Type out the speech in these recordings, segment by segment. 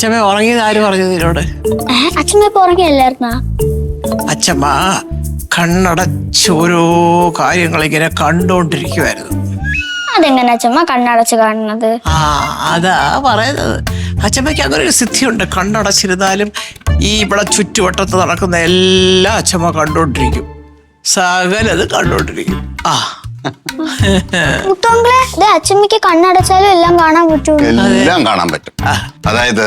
അച്ഛമ്മ ഉറങ്ങിയത് ആര് പറഞ്ഞു നിന്നോട് അച്ഛമ്മ ഇപ്പൊ ഉറങ്ങിയല്ലായിരുന്നാ? അച്ഛമ്മ കണ്ണടച്ച് ഓരോ കാര്യങ്ങൾ ഇങ്ങനെ കണ്ടോണ്ടിരിക്കുവായിരുന്നു. അതെങ്ങനെ അച്ഛമ്മ കണ്ണടച്ച് കാണുന്നത്? ആ അതാ പറയുന്നത്. അച്ഛമ്മയ്ക്ക് അങ്ങനെ ഒരു സിദ്ധിയുണ്ട്. കണ്ണടച്ചിരുന്നാലും ഈ ഇവിടെ ചുറ്റുവട്ടത്ത് നടക്കുന്ന എല്ലാം അച്ഛമ്മ കണ്ടോണ്ടിരിക്കും. സകലത് കണ്ടോണ്ടിരിക്കും. ആ. മുത്തോങ്കളെ ഇത് അച്ഛമ്മക്ക് കണ്ണടച്ചാലും എല്ലാം കാണാൻ പറ്റും. എല്ലാം കാണാൻ പറ്റും. അതായത്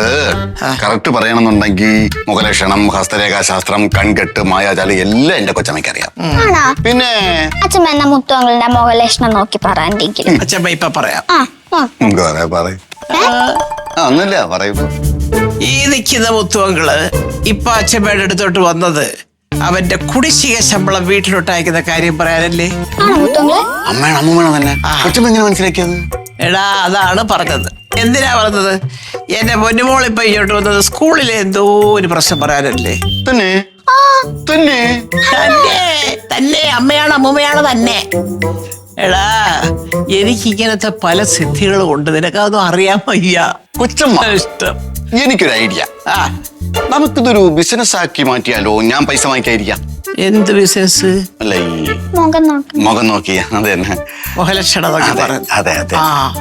കറക്റ്റ് പറയണമെന്നുണ്ടെങ്കിൽ മുഖലക്ഷണം ഹസ്തരേഖാശാസ്ത്രം കൺകെട്ട് മായാജാലം എല്ലാം എന്റെ കൊച്ചമ്മയ്ക്ക് അറിയാം ആണോ? പിന്നെ? അച്ഛമ്മ എന്നാ മുത്തോങ്കളുടെ മുഖലക്ഷണം നോക്കി പറയാണ്ടെങ്കിലും അച്ഛമ്മ ഇപ്പൊ പറയാം. ആ പറയും ആ ഒന്നുമില്ല പറയൂ. ഈ നിൽക്കുന്ന മുത്തുവങ്ങൾ ഇപ്പൊ അച്ഛമ്മയുടെ അടുത്തോട്ട് വന്നത് അവന്റെ കുടിശ്ശിക ശമ്പളം വീട്ടിലോട്ട് അയക്കുന്ന കാര്യം പറയാനല്ലേ? അമ്മയാണ് അമ്മൂമ്മയാണ് തന്നെ. എങ്ങനെ മനസ്സിലാക്കിയത്? എടാ അതാണ് പറഞ്ഞത്. എന്തിനാ പറഞ്ഞത്? എന്റെ പൊന്നുമോൾ ഇപ്പൊ ഇങ്ങോട്ട് വന്നത് സ്കൂളിലെ എന്തോ ഒരു പ്രശ്നം പറയാനല്ലേ? തന്നെ. തന്നെ. തന്നെ തന്നെ. അമ്മയാണ് അമ്മൂമ്മയാണ് തന്നെ. എടാ എനിക്ക് ഇങ്ങനത്തെ പല സിദ്ധികളും ഉണ്ട്. നിനക്കതൊന്നും അറിയാൻ വയ്യ. കൊച്ചമ്മ ഇഷ്ടം. എനിക്കൊരു ഐഡിയ. ആ നമുക്കിതൊരു ബിസിനസ് ആക്കി മാറ്റിയാലോ? ഞാൻ പൈസ വാങ്ങിക്കാതിരിക്കാം. എന്ത് ബിസിനസ് അല്ല? ഈ മുഖം നോക്കി. മുഖം നോക്കിയ അത് തന്നെ. മുഖലക്ഷണം അതെ, പറഞ്ഞു. അതെ, അതെ. ആ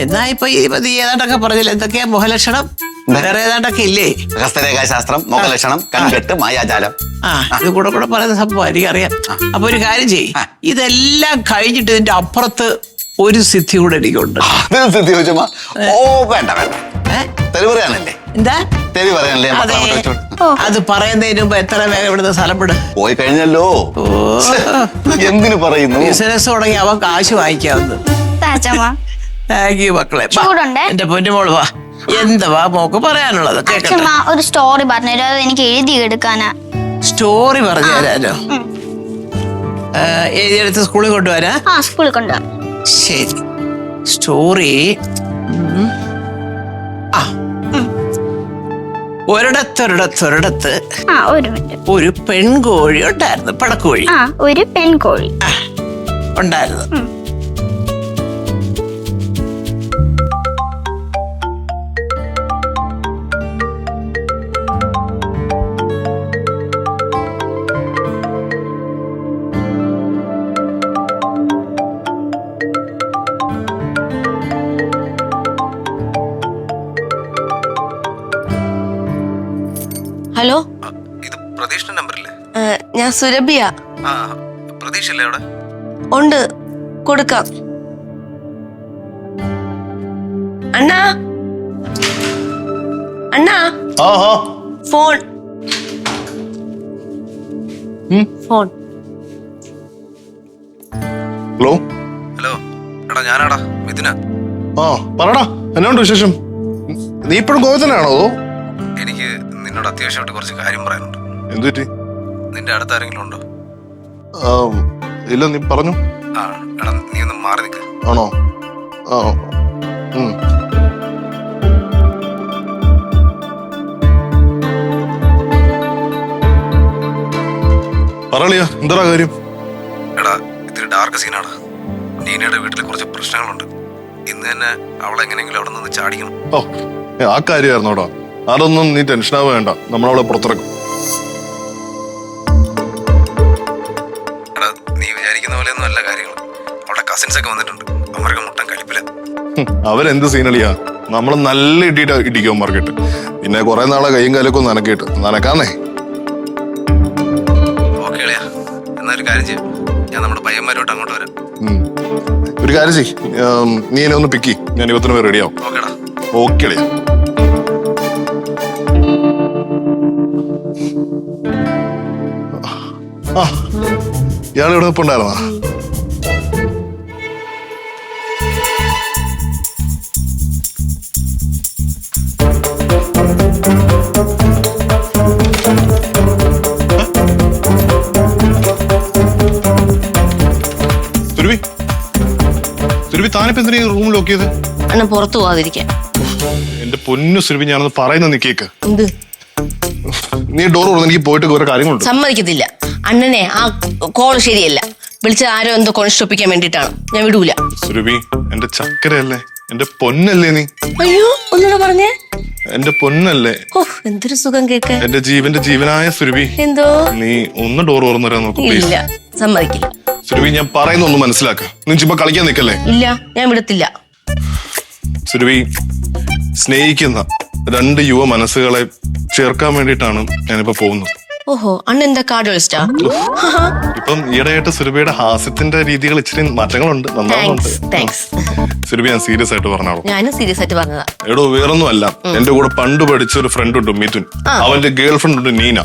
എന്നാ ഇപ്പൊ ഏതാണ്ടൊക്കെ പറഞ്ഞില്ല? എന്തൊക്കെയാ മുഖലക്ഷണം? വേറെ ഏതാണ്ടൊക്കെ ഇല്ലേ? ഹസ്തരേഖാശാസ്ത്രം മുഖലക്ഷണം കൺകെട്ട് മായാജാലം. ആ ഇത് കൂടെ കൂടെ പറയുന്ന സംഭവം എനിക്കറിയാം. അപ്പൊ ഒരു കാര്യം ചെയ്യ്. ഇതെല്ലാം കഴിഞ്ഞിട്ട് ഇതിന്റെ അപ്പുറത്ത് ഒരു സിദ്ധി കൂടെ എനിക്കുണ്ട്. ഓ വേണ്ട വേണ്ട. പറയാനല്ലേ? എന്താ? തെറി പറയാനല്ലേ? അതെ. പറയുന്നതിന് മുമ്പ് എത്ര വേഗം ഇവിടുന്ന് സ്ഥലം വിട് പോയി കഴിഞ്ഞല്ലോ. എന്തിനു പറയുന്നു? ബിസിനസ് തുടങ്ങി അവൻ കാശ് വാങ്ങിക്കാവുന്നു. താങ്ക് യു മക്കളെ? എന്റെ പൊന്നുമോൾ വാ. എന്തുവാ മോക്ക് പറയാനുള്ളത്? ഒരു സ്റ്റോറി പറഞ്ഞു എനിക്ക് എഴുതി എടുക്കാനാ. സ്റ്റോറി പറഞ്ഞു തരാനോ? എഴുതിയെടുത്ത് സ്കൂളിൽ കൊണ്ടുവരാ? ആ സ്കൂളിൽ കൊണ്ടുവരാം. ശരി. സ്റ്റോറി ഒരിടത്തൊരിടത്തൊരിടത്ത് ആ ഒരു മിനിറ്റ്. ഒരു പെൺകോഴി ഉണ്ടായിരുന്നു പടക്കോഴി. ആ ഒരു പെൺകോഴി. ഉണ്ടായിരുന്നു. ഹലോ? ഇത് പ്രതീഷിന്റെ നമ്പറില്ലേ? ഞാൻ സുരഭിയ. അല്ലേ അവിടെ? ഉണ്ട്. കൊടുക്കാം. അണ്ണാ? അണ്ണാ? ആഹാ. ഫോൺ. ഫോൺ. ഹലോ? ഹലോ എടാ ഞാനാടാ മിഥുന. ആ പറടാ എന്നാണ്ട് വിശേഷം? നീ ഇപ്പോഴും എനിക്ക് നിന്നോട് അത്യാവശ്യമായിട്ട് കുറച്ച് കാര്യം പറയാനുണ്ട്. എന്തുപറ്റി? നിന്റെ അടുത്ത് ആരെങ്കിലും ഉണ്ടോ ഇല്ല നീ പറഞ്ഞു. ആ എടാ നീ ഒന്ന് മാറി നിൽക്ക ആണോ? ആ. പറളിയാ എന്താ കാര്യം? എടാ ഇത്തിരി ഡാർക്ക് സീനാടാ നീനയുടെ വീട്ടിൽ കുറച്ച് പ്രശ്നങ്ങളുണ്ട്. ഇന്ന് തന്നെ അവളെ എങ്ങനെയെങ്കിലും അവിടെ നിന്ന് ചാടിക്കണം. ഓ ആ കാര്യമായിരുന്നോടാ. അതൊന്നും നീ ടെൻഷനാവ് വേണ്ട. നമ്മളവളെ പുറത്തിറക്കും നീ വിചാരിക്കുന്ന പോലെയൊന്നും അല്ല കാര്യങ്ങൾ. അവളുടെ കസിൻസ് ഒക്കെ വന്നിട്ടുണ്ട്. മുട്ടൻ അവരെന്ത് സീനളിയാ നമ്മൾ നല്ല ഇട്ടിട്ട് ഇടിക്കും മാർക്കറ്റ് പിന്നെ കുറെ നാളെ കൈയും കാലൊക്കെ ഒന്ന് നനക്കിയിട്ട്. നനക്കാന്നേ. ഓക്കെ എന്നാ ഒരു കാര്യം ചെയ്യ്. ഞാൻ നമ്മുടെ പയ്യന്മാരോട്ട് അങ്ങോട്ട് വരാം. ഒരു കാര്യം ചെയ് നീ എന്നെ ഒന്ന് പിക്കി ഞാൻ ഇരുപത്തിന് പേര് റെഡിയാവും ഓക്കേടാ ഓക്കെ ഇയാൾ ഇവിടെ ഉണ്ടായിരുന്നോ ഉണ്ടായിരുന്നാ സുരഭി സുരഭി താനിപ്പോ എന്തിനാ റൂം ലോക്ക് ചെയ്ത്? അണ്ണ പുറത്തു പോവാതിരിക്കാൻ. എന്റെ പൊന്നു സുരഭി ഞാനൊന്ന് പറയുന്ന നിക്കേക്ക് എന്ത്? നീ ഡോർ തുറന്ന് എനിക്ക് പോയിട്ട് കുറെ കാര്യങ്ങളുണ്ട്. സമ്മതിക്കത്തില്ല. അണ്ണനെ ആ കോൾ ശരിയല്ല. വിളിച്ച ആരോ എന്തോ കൊണിഷ്ടൊപ്പിക്കാൻ വേണ്ടിട്ടാണ് ഞാൻ വിടൂല. സുരഭി എന്റെ ചക്കരയല്ലേ? എന്റെ പൊന്നല്ലേ നീ? അയ്യോ ഒന്നുകൂടെ പറഞ്ഞേ. എന്റെ പൊന്നല്ലേ? ഓ എന്തൊരു സുഖം കേക്ക് എന്റെ ജീവന്റെ ജീവനായ സുരഭി. എന്തോ? നീ ഒന്ന് ഡോർ തുറന്നു തരാൻ നോക്കൂ പ്ലീസ് ഇല്ല സമ്മതിക്കില്ല. സുരഭി ഞാൻ പറയുന്ന ഒന്ന് മനസ്സിലാക്ക. നീ ഇപ്പൊ കളിക്കാൻ നിൽക്കല്ലേ? ഇല്ല ഞാൻ വിടത്തില്ല. സുരഭി സ്നേഹിക്കുന്ന രണ്ട് യുവ മനസ്സുകളെ ചേർക്കാൻ വേണ്ടിയിട്ടാണ് ഞാനിപ്പോ പോകുന്നത്. ഓഹോ അണ്ണ എന്താ കാർഡ് കളിച്ചാ ഇപ്പം ഈയിടെയായിട്ട് സുരഭിയുടെ ഹാസ്യത്തിന്റെ രീതികൾ ഇച്ചിരി മാറ്റങ്ങളുണ്ട് നന്നാവുന്നുണ്ട്. താങ്ക്സ് സുരഭി ഞാൻ സീരിയസ് ആയിട്ട് പറഞ്ഞോളൂ ഞാനും സീരിയസ് ആയിട്ട് പറഞ്ഞതാ. എടോ വേറൊന്നും അല്ല. എന്റെ കൂടെ പണ്ട് പഠിച്ച ഒരു ഫ്രണ്ട് ഉണ്ട് മിഥുൻ. അവന്റെ ഗേൾ ഫ്രണ്ട് ഉണ്ട് നീന.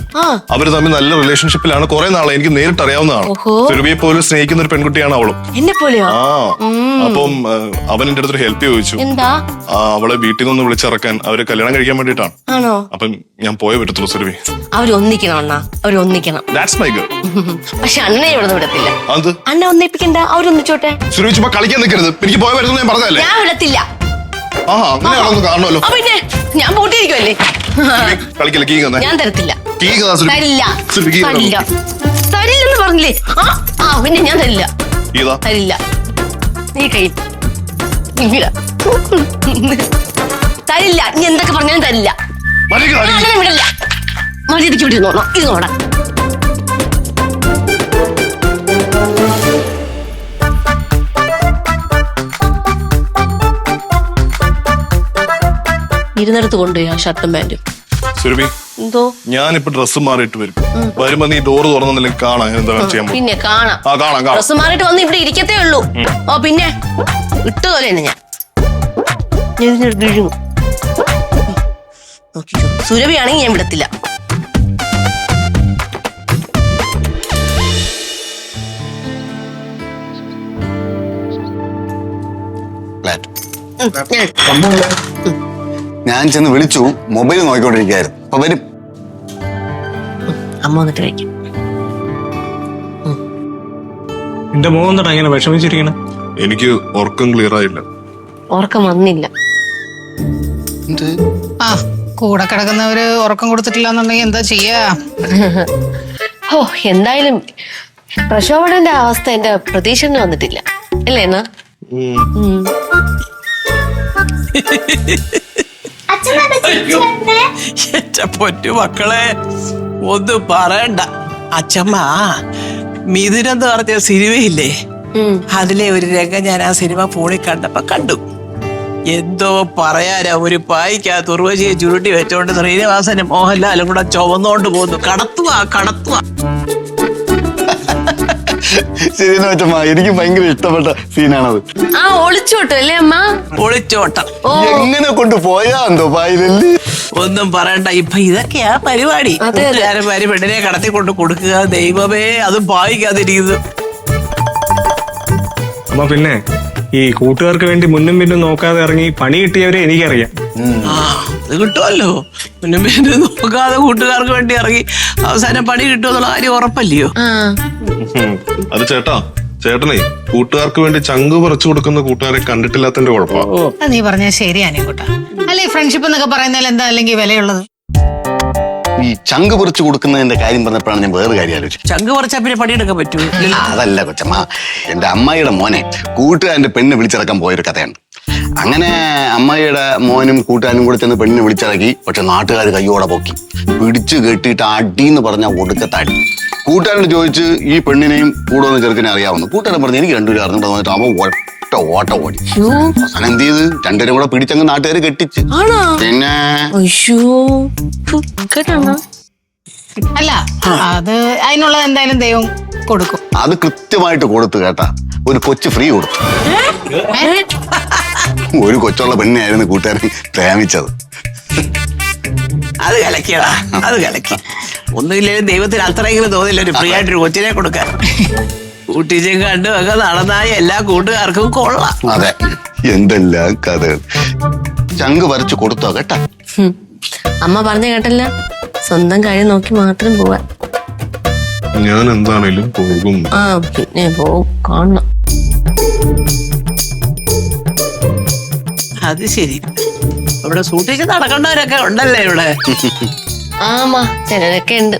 അവർ തമ്മിൽ നല്ല റിലേഷൻഷിപ്പിലാണ് കുറെ നാളെ എനിക്ക് നേരിട്ട് അറിയാവുന്നതാണ്. സുരഭിയെ പോലും സ്നേഹിക്കുന്ന ഒരു പെൺകുട്ടിയാണ് അവളും. എന്നെ പോലെയോ? ആ. അപ്പം അവൻ എന്റെ അടുത്തൊരു ഹെൽപ്പ് ചോദിച്ചു. അവളെ വീട്ടിൽ നിന്ന് വിളിച്ചിറക്കാൻ അവരെ കല്യാണം കഴിക്കാൻ വേണ്ടിയിട്ടാണ്. ആണോ? അപ്പം ഞാൻ പോയേ പറ്റത്തുള്ളൂ സുരഭി. അവരൊന്നിക്കണം അവരൊന്നിക്കണം. ദാറ്റ്സ് മൈ ഗേൾ പക്ഷെ അണ്ണനെ ഇവിടെ നിന്ന് വിടത്തില്ല. അത് അണ്ണ ഒന്നിപ്പിക്കണ്ട അവരൊന്നിച്ചോട്ടെ. സുരഭി ചുമ്മാ കളിക്കാൻ നിൽക്കരുത് എനിക്ക് പോയ ഞാൻ പറഞ്ഞതല്ലേ? ഞാൻ വിടത്തില്ല. ആ പിന്നെ ഞാൻ പൂട്ടിയിരിക്കുമല്ലേ സുരഭി, കീ തന്നെ ഞാൻ തരത്തില്ല. കീ കഥാ സുരഭി തരില്ല. ഇനി തരില്ല. തരില്ലെന്ന് പറഞ്ഞില്ലേ? ആ ആ പിന്നെ ഞാൻ തരില്ല. ഇതാ. തരില്ല. നീ കൈ. ഇല്ല തരില്ല. നീ എന്തൊക്കെ പറഞ്ഞാലും തരില്ല. മര്യാദയ്ക്ക് ഞാൻ തരില്ല. അങ്ങനെ വിടില്ല. മര്യാദയ്ക്ക് ഇവിടെ ഇരുന്നോളാം ഇരുന്നോടാ ഇരുന്നിടത്ത് കൊണ്ടുപോയി ആ ഷർട്ടും പാന്റും. സുരഭി എന്തോ? ഞാനിപ്പോ ഡ്രസ്സ് മാറിയിട്ട് വരും. വരുമ്പോ നീ ഡോറ് തുറന്നില്ലെങ്കിൽ കാണാൻ എന്താ ചെയ്യാൻ പോകും പിന്നെ കാണാം. ആ കാണാം കാണാം. ഡ്രസ് മാറിയിട്ട് വന്ന് ഇവിടെ ഇരിക്കത്തേ ഉള്ളൂ. ഓ പിന്നെ ഇട്ട് പോലെ തന്നെ ഞാൻ. ഞാൻ ഇതിനെ വിഴുങ്ങും നോക്കിക്കോ. സുരഭിയാണെങ്കിൽ ഞാൻ വിടത്തില്ല. ഞാൻ ഞാൻ ചെന്ന് വിളിച്ചു മൊബൈൽ നോക്കിക്കൊണ്ടിരിക്കുകയായിരുന്നു. അപ്പൊ വരും. അമ്മ വന്നിട്ട് കഴിക്കും. എന്റെ മോൻ എന്താ അങ്ങനെ വിഷമിച്ചിരിക്കണേ? എനിക്ക് ഉറക്കം ക്ലിയർ ആയില്ല. ഉറക്കം വന്നില്ല? ആ കൂടെ കിടക്കുന്നവര് ഉറക്കം കൊടുത്തിട്ടില്ല എന്നുണ്ടെങ്കിൽ എന്താ ചെയ്യാ? ഓ എന്തായാലും പ്രശോഭനന്റെ അവസ്ഥ എന്റെ പ്രതീക്ഷന് വന്നിട്ടില്ല. അല്ലേ എന്നാ എന്റെ പൊറ്റു മക്കളെ ഒന്നും പറയണ്ട. അച്ഛമ്മ മിഥുനെന്ന് പറഞ്ഞ സിനിമയില്ലേ? അതിലെ ഒരു രംഗം ഞാൻ ആ സിനിമ ഫോണിൽ കണ്ടപ്പോ കണ്ടു. എന്തോ പറയാനാ ഒരു പായിക്കാ ഉർവശിയെ ചുരുട്ടി വെച്ചോണ്ട് ശ്രീനിവാസനും മോഹൻലാലും കൂടെ ചുവന്നോണ്ട് പോകുന്നു. കടത്തുവാ കടത്തുക ശരിയെന്ന് വെച്ചമ്മ എനിക്ക് ഭയങ്കര ഇഷ്ടപ്പെട്ട സീനാണത്. ആ ഒളിച്ചോട്ടം അല്ലേ അമ്മ? ഒളിച്ചോട്ടം. എങ്ങനെ കൊണ്ട് പോയാ എന്തോ പായിലല്ലേ? ഒന്നും പറയണ്ട ഇപ്പൊ ഇതൊക്കെയാ പരിപാടി. കൂട്ടുകാരന്മാര് പെണ്ണിനെ കടത്തി കൊണ്ട് കൊടുക്കുക ദൈവമേ അത് പായിക്കാതിരിക്കുന്നു അമ്മ പിന്നെ ഈ കൂട്ടുകാർക്ക് വേണ്ടി മുന്നും പിന്നും നോക്കാതെ ഇറങ്ങി പണി കിട്ടിയവരെ എനിക്കറിയാം. ആ. അത് കിട്ടുമല്ലോ. പിന്നെ പിന്നെ നോക്കാതെ കൂട്ടുകാർക്ക് വേണ്ടി ഇറങ്ങി അവസാനം പണി കിട്ടുമെന്നുള്ള കാര്യം ഉറപ്പല്ലയോ. അത് ചേട്ടാ ചേട്ടനെ കൂട്ടുകാർക്ക് വേണ്ടി ചങ്ക് പറിച്ചു കൊടുക്കുന്ന കൂട്ടുകാരെ കണ്ടിട്ടില്ലാത്തതിന്റെ കുഴപ്പമാണ് നീ പറഞ്ഞ ശരിയാണ് കൂട്ടാ അല്ലെ ഫ്രണ്ട്ഷിപ്പ് എന്നൊക്കെ പറയുന്നതിൽ എന്താ അല്ലെങ്കിൽ വിലയുള്ളത്? ഈ ചങ്ക് പറിച്ചു കൊടുക്കുന്നതിന്റെ കാര്യം പറഞ്ഞപ്പോഴാണ് ഞാൻ വേറെ കാര്യം ആലോചിച്ചത്. ചങ്ക് പറിച്ചാ പിന്നെ പണിയെടുക്കാൻ പറ്റൂ. അതല്ല കൊച്ചമ്മ. എന്റെ അമ്മായിയുടെ മോനെ കൂട്ടുകാരന്റെ പെണ്ണ് വിളിച്ചിറക്കാൻ പോയൊരു കഥയാണ് അങ്ങനെ അമ്മയുടെ മോനും കൂട്ടാനും കൂടെ ചെന്ന് പെണ്ണിനെ വിളിച്ചിറക്കി. പക്ഷെ നാട്ടുകാർ കയ്യോടെ പൊക്കി. പിടിച്ചു കെട്ടിയിട്ട് അടി എന്ന് പറഞ്ഞ ഒടുക്കത്താടി. കൂട്ടാനോട് ചോദിച്ച് ഈ പെണ്ണിനെയും കൂടെ വന്ന് ചെറുക്കനെ അറിയാവുന്നു. കൂട്ടുകാരൻ പറഞ്ഞു എനിക്ക് രണ്ടുപേരും അറിഞ്ഞിട്ട് വന്നിട്ട് അവൻ ഒറ്റ ഓട്ട ഓടി. അവസാനം എന്ത് ചെയ്ത്? രണ്ടുപേരും കൂടെ പിടിച്ചങ്ങ് നാട്ടുകാർ കെട്ടിച്ച്. ആണോ? പിന്നെ? അല്ല അത് അതിനുള്ളത് എന്തായാലും ദൈവം കൊടുക്കും. അത് കൃത്യമായിട്ട് കൊടുത്തു കേട്ടാ. ഒരു കൊച്ചു ഫ്രീ കൊടുത്തു. ഒരു കൊച്ചുള്ള പെണ്ണിനായിരുന്നു കൂട്ടുകാരൻ പ്രേമിച്ചത്. അത് കലക്കിയതാ അത് കലക്കി. ഒന്നുമില്ലെങ്കിലും ദൈവത്തിന് അത്രയെങ്കിലും തോന്നില്ല ഒരു ഫ്രീ ആയിട്ടൊരു കൊച്ചിനെ കൊടുക്കാൻ. കൂട്ടിച്ചും കണ്ടും ഒക്കെ നടന്നായ എല്ലാ കൂട്ടുകാർക്കും കൊള്ളാം. അതെ എന്തെല്ലാം കഥകൾ. ചങ്ക് വരച്ചു കൊടുത്തോ കേട്ടാ? അമ്മ പറഞ്ഞ കേട്ടല്ല സ്വന്തം കാര്യം നോക്കി മാത്രം പോവാൻ. ഞാൻ എന്താണേലും പോകും. ആ പിന്നെ പോകും കാണണം. അത് ശരി. ഇവിടെ സൂക്ഷിച്ച് നടക്കേണ്ടവരൊക്കെ ഉണ്ടല്ലേ ഇവിടെ? ആമാ ചിലരൊക്കെ ഉണ്ട്.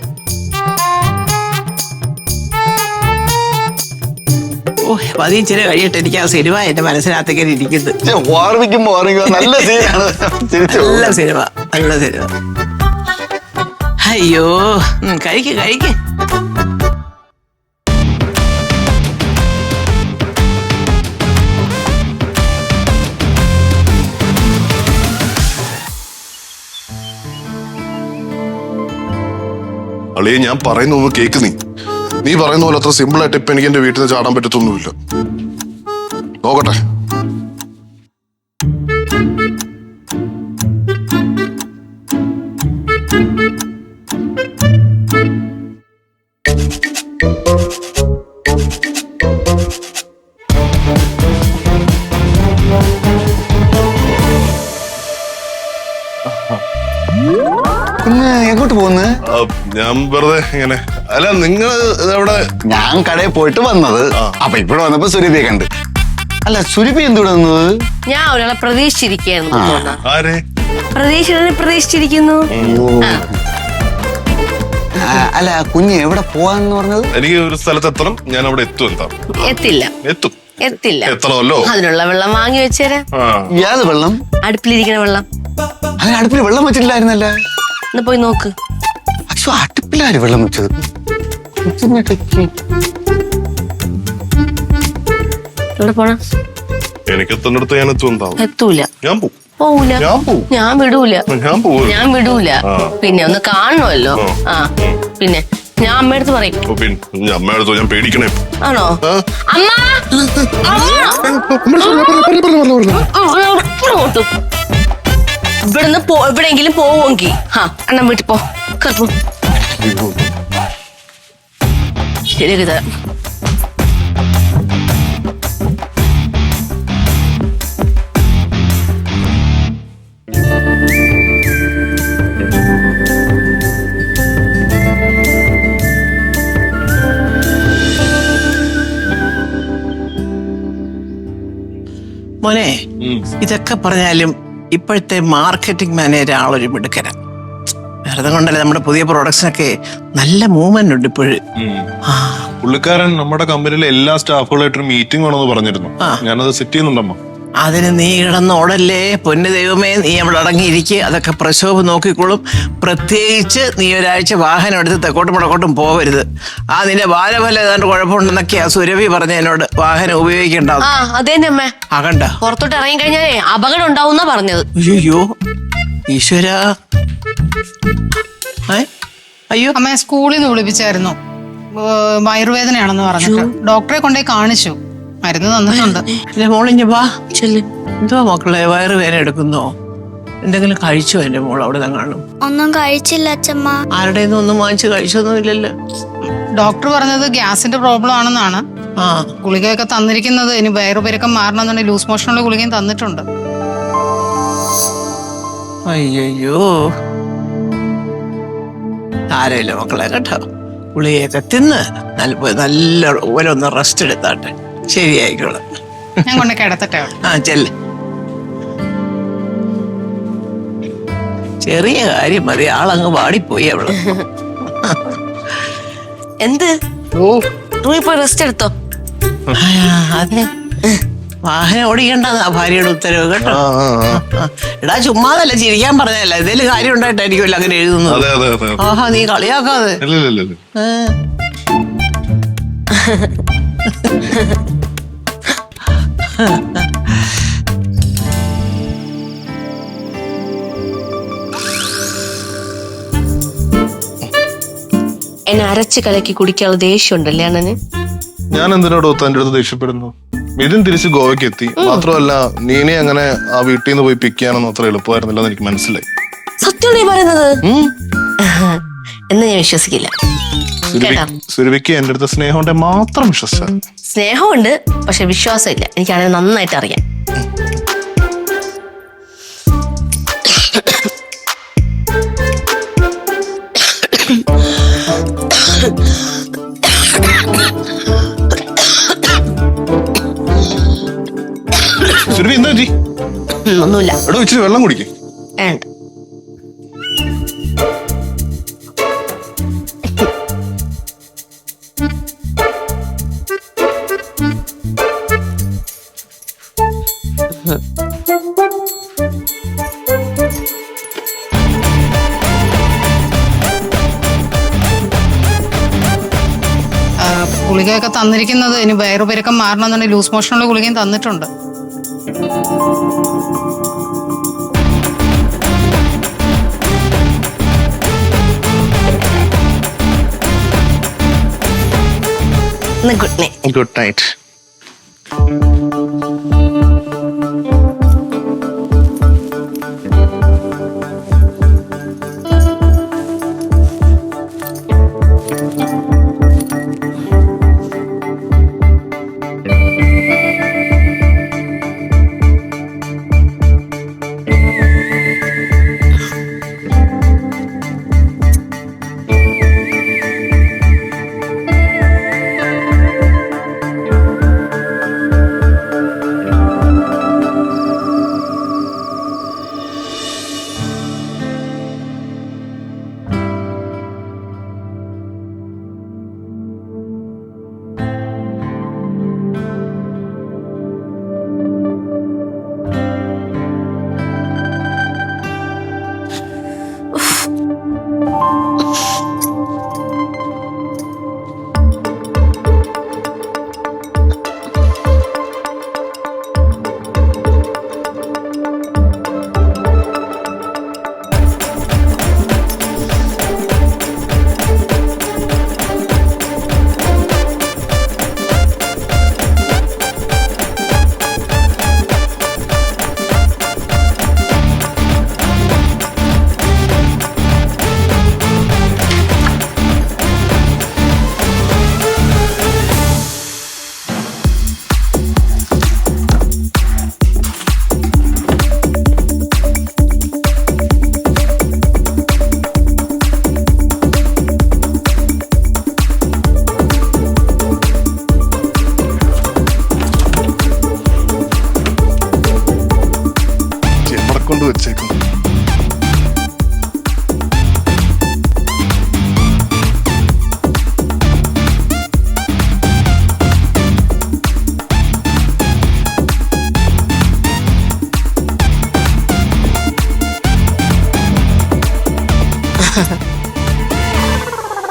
ഓ പതിയും ചില കഴിയട്ടെ എനിക്ക് ആ സിനിമ എന്റെ മനസ്സിനകത്തേക്ക് ഇരിക്കുന്നത് ഓർമ്മിക്കുമ്പോ ഓർമ്മിക്കുമ്പോ നല്ല സീനാണ്. തിരിച്ചു സിനിമ നല്ല സിനിമ. അയ്യോ കഴിക്ക് കഴിക്ക്. അളിയെ ഞാൻ പറയുന്ന ഒന്ന് കേക്ക് നീ. നീ പറയുന്ന പോലെ അത്ര സിമ്പിൾ ആയിട്ട് ഇപ്പൊ എനിക്ക് എന്റെ വീട്ടിൽ നിന്ന് ചാടാൻ പറ്റത്തൊന്നുമില്ല. നോക്കട്ടെ. വെറുതെ ഇങ്ങനെ. അല്ല നിങ്ങൾ അവിടെ ഞാൻ കടയിൽ പോയിട്ട് വന്നത് ആ. അപ്പൊ ഇവിടെ വന്നപ്പോ സുരഭിയെ കണ്ട്. അല്ല സുരഭി എന്തുവിടെ വന്നത്? ഞാൻ ഒരാളെ പ്രതീക്ഷിച്ചിരിക്കുന്നു. ആരെ? പ്രതീക്ഷിച്ചു പ്രതീക്ഷിച്ചിരിക്കുന്നു. ആ, അല്ല കുഞ്ഞ് എവിടെ പോവാന്ന് പറഞ്ഞത്? എനിക്ക് ഒരു സ്ഥലത്ത് എത്തണം ഞാൻ അവിടെ എത്തും എന്താ? എത്തില്ല. എത്തും. എത്തില്ല. എത്തണമല്ലോ? അതിനുള്ള വെള്ളം വാങ്ങി വെച്ചേരാ. ഏത് വെള്ളം? അടുപ്പിലിരിക്കണ വെള്ളം. അതിന് അടുപ്പിൽ വെള്ളം വെച്ചിട്ടില്ലായിരുന്നല്ലേ? ഒന്ന് പോയി നോക്ക്. അടുപ്പിലാര് വെള്ളം വെച്ചത് ഇവിടെ പോണ? എനിക്ക് എത്തുന്നിടത്ത് ഞാൻ എത്തും എത്തൂല. ഞാൻ പോകും പോവൂല. ഞാൻ വിടൂല. ഞാൻ വിടൂല. പിന്നെ ഒന്ന് കാണണമല്ലോ ആ. പിന്നെ ഞാൻ അമ്മയടുത്ത് പറയും. ഓ, പിന്നെ. ഞാൻ പേടിക്കണേ. ആണോ? ഇവിടെ അമ്മ! ഇങ്ങോട്ടും. ഇവിടുന്ന് പോ എവിടെയെങ്കിലും പോവുമെങ്കിൽ ആ അണ്ണൻ വീട്ടിൽ പോ. കേട്ടോ ശരിയാക്കി തരാം മോനെ ഇതൊക്കെ പറഞ്ഞാലും ഇപ്പോഴത്തെ മാർക്കറ്റിംഗ് മാനേജർ ആളൊരു മിടുക്കന വെറുതെ കൊണ്ടല്ലേ നമ്മുടെ പുതിയ പ്രൊഡക്ഷനൊക്കെ നല്ല മൂവ്മെന്റ് ഉണ്ട് ഇപ്പോഴും. ആ. പുള്ളിക്കാരൻ നമ്മുടെ കമ്പനിയിലെ എല്ലാ സ്റ്റാഫുകളായിട്ടൊരു മീറ്റിംഗ് വേണമെന്ന് പറഞ്ഞിരുന്നു. ഞാനത് സെറ്റ് ചെയ്യുന്നുണ്ടമ്മ. അതിന് നീ കിടന്നോടല്ലേ പൊന്നു ദൈവമേ നീ അവിടെ അടങ്ങിയിരിക്കുക അതൊക്കെ പ്രശോഭ നോക്കിക്കോളും. പ്രത്യേകിച്ച് നീ ഒരാഴ്ച വാഹനം എടുത്ത് തെക്കോട്ടും മുടക്കോട്ടും പോവരുത്. ആ നിന്റെ ബാലഫലം ഏതാണ്ട് കുഴപ്പമുണ്ടെന്നൊക്കെയാ സുരഭി പറഞ്ഞ എന്നോട് വാഹനം ഉപയോഗിക്കേണ്ട ആ അമ്മേ അമ്മ. ആകണ്ട പുറത്തോട്ട് ഇറങ്ങി കഴിഞ്ഞാൽ അപകടം ഉണ്ടാവും പറഞ്ഞത്. അയ്യോ. ഈശ്വര. അയ്യോ. അമ്മ സ്കൂളിൽ നിന്ന് വിളിപ്പിച്ചായിരുന്നു. വയറുവേദനയാണെന്ന് പറഞ്ഞു ഡോക്ടറെ കൊണ്ടേ കാണിച്ചു. മരുന്ന് തന്നിട്ടുണ്ട്. എന്റെ മോളിഞ്ഞ വാ. ചെല്ലു. എന്തുവാ മക്കളെ വയറുവേദന എടുക്കുന്നോ? എന്തെങ്കിലും കഴിച്ചോ എന്റെ മോൾ അവിടെ കാണും? ഒന്നും കഴിച്ചില്ല അച്ഛമ്മ. ആരുടെ ഒന്നും വാങ്ങിച്ച് കഴിച്ചൊന്നുമില്ലല്ലോ ഡോക്ടർ പറഞ്ഞത് ഗ്യാസിന്റെ പ്രോബ്ലം ആണെന്നാണ്. ആ. ഗുളികയൊക്കെ തന്നിരിക്കുന്നത് ഇനി വയറുപെരുക്കം മാറണമെന്നുണ്ടെങ്കിൽ ലൂസ് മോഷനുള്ള ഗുളികയും തന്നിട്ടുണ്ട്. അയ്യോ സാരമില്ല മക്കളെ കേട്ടോ ഗുളികയൊക്കെ തിന്ന് നല്ല നല്ല ഓരോന്ന് റെസ്റ്റ് എടുത്താട്ടെ. ശരിയായിക്കോളാം. ഞാൻ കൊണ്ട് കിടത്തട്ടെ. ആ ചെല്ല. ചെറിയ കാര്യം മതി. ആളങ്ങ് പാടിപ്പോയി അവൾ. എന്ത്? പോയി റെസ്റ്റ് എടുത്തോ? അതെ. വാഹനം ആ ഭാര്യയുടെ ഉത്തരവ് കേട്ടോ. എടാ ചുമ്മാതല്ല ചിരിക്കാൻ പറഞ്ഞതല്ല? എന്തേലും കാര്യം ഉണ്ടായിട്ടായിരിക്കുമല്ലോ അങ്ങനെ എഴുതുന്നത്. ആഹാ നീ കളിയാക്കാതെ. ഇല്ല ഇല്ല ഇല്ല, ഇല്ല. ഏ. എന്നെ അരച്ച് കലക്കി കുടിക്കാനുള്ള ദേഷ്യം ഉണ്ടല്ലേ അണ്ണന്? ഞാൻ എന്തിനോടോ തന്റെ അടുത്ത് ദേഷ്യപ്പെടുന്നു? മിഥുൻ തിരിച്ച് ഗോവയ്ക്ക് എത്തി മാത്രമല്ല നീനെ അങ്ങനെ ആ വീട്ടിൽ നിന്ന് പോയി പിക്ക് ചെയ്യാനൊന്നും അത്ര എളുപ്പമായിരുന്നില്ലെന്ന് എനിക്ക് മനസ്സിലായി. സത്യം നീ പറയുന്നത്? എന്ന് ഞാൻ വിശ്വസിക്കില്ല. കേട്ടോ. സുരഭിക്ക് എന്റെ അടുത്ത് സ്നേഹം കൊണ്ട് മാത്രം വിശ്വസിച്ച. സ്നേഹമുണ്ട് പക്ഷെ വിശ്വാസമില്ല. എനിക്കാണെങ്കിൽ നന്നായിട്ട് അറിയാം. സുരഭി എന്താ ഒന്നുമില്ല. എടോ ഇച്ചിരി വെള്ളം കുടിക്കും. വേണ്ട. ഗുളികയൊക്കെ തന്നിരിക്കുന്നത് ഇനി വയറുപെരുക്കം മാറണമെന്നുണ്ടെങ്കിൽ ലൂസ് മോഷനുള്ള ഗുളികയും തന്നിട്ടുണ്ട്. ഗുഡ് നൈറ്റ് ഗുഡ് നൈറ്റ്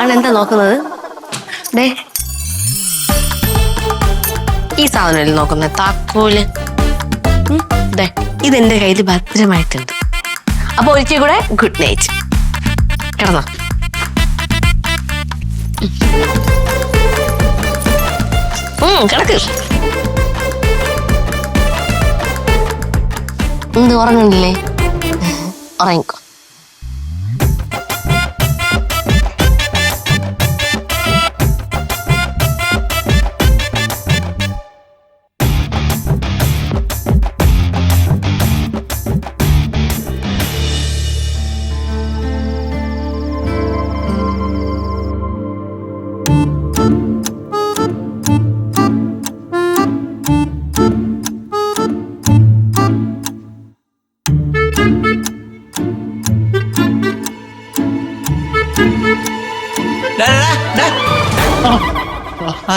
ആണ് എന്താ നോക്കുന്നത്? ഈ സാധനം നോക്കുന്ന താക്കോൽ. ദേ. ഇതെന്റെ കയ്യിൽ ഭദ്രമായിട്ടുണ്ട്. അപ്പൊ ഒരിക്കൽ കൂടെ ഗുഡ് നൈറ്റ് കിടന്നോ. കിടക്ക്. എന്ത് ഉറങ്ങുന്നില്ലേ? ഉറങ്ങിക്കോ.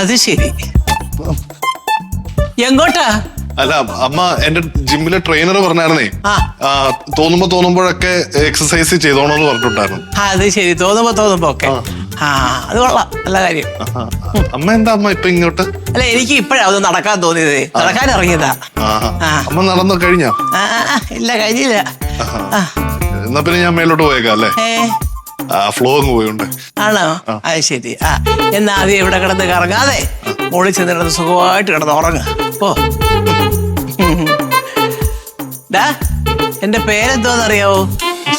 അത് ശരി. എങ്ങോട്ടാ? അല്ല അമ്മ എന്റെ ജിമ്മിലെ ട്രെയിനർ പറഞ്ഞായിരുന്നേ. ആ. ആ, തോന്നുമ്പോ തോന്നുമ്പോഴൊക്കെ എക്സസൈസ് ചെയ്തോണോന്ന് പറഞ്ഞിട്ടുണ്ടായിരുന്നു. ആ, അത് ശരി തോന്നുമ്പോ തോന്നുമ്പോ ഒക്കെ. ആ. അത് കൊള്ളാം. നല്ല കാര്യം. ആഹാ. അമ്മ എന്താ അമ്മ ഇപ്പൊ ഇങ്ങോട്ട്? അല്ല എനിക്ക് ഇപ്പഴാ ഒന്ന് നടക്കാൻ തോന്നിയത്. നടക്കാൻ ഇറങ്ങിയതാ. ആഹാ. ആ. അമ്മ നടന്നു കഴിഞ്ഞോ? ആ, ആ, ആ, ഇല്ല കഴിഞ്ഞില്ല. ആ, എന്നാ പിന്നെ ഞാൻ മേലോട്ട് പോയേക്കാം അല്ലേ? ഏ. ആ ഫ്ലോ അങ്ങ് പോയുണ്ട് ആണോ അത് ശരി. ആ എന്നാ ആദ്യം ഇവിടെ കിടന്ന് കറങ്ങാതെ മുകളിൽ ചെന്ന് കിടന്ന് സുഖമായിട്ട് കിടന്ന് ഉറങ്ങ. പോ. ഡാ എന്റെ പേരെന്തോന്നറിയാവോ?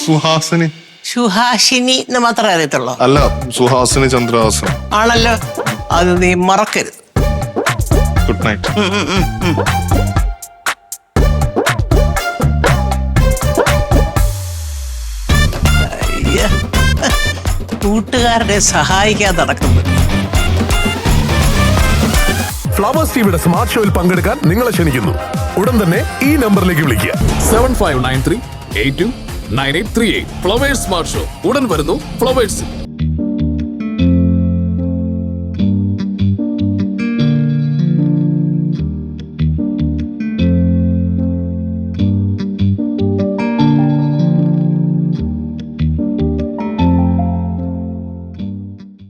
സുഹാസിനി. സുഹാസിനി എന്ന് മാത്രമേ അറിയത്തുള്ളൂ. അല്ല സുഹാസിനി ചന്ദ്രഹാസൻ. ആണല്ലോ. അത് നീ മറക്കരുത്. Good night. കൂട്ടുകാരനെ സഹായിക്കാൻ നടക്കുന്നത്. ഫ്ലവേഴ്സ് ടിവിയുടെ സ്മാർട്ട് ഷോയിൽ പങ്കെടുക്കാൻ നിങ്ങളെ ക്ഷണിക്കുന്നു. ഉടൻ തന്നെ ഈ നമ്പറിലേക്ക് വിളിക്കുക. Seven five nine three eight two nine eight three eight flowers smart show ഉടൻ വരുന്നു ഫ്ലവേഴ്സ്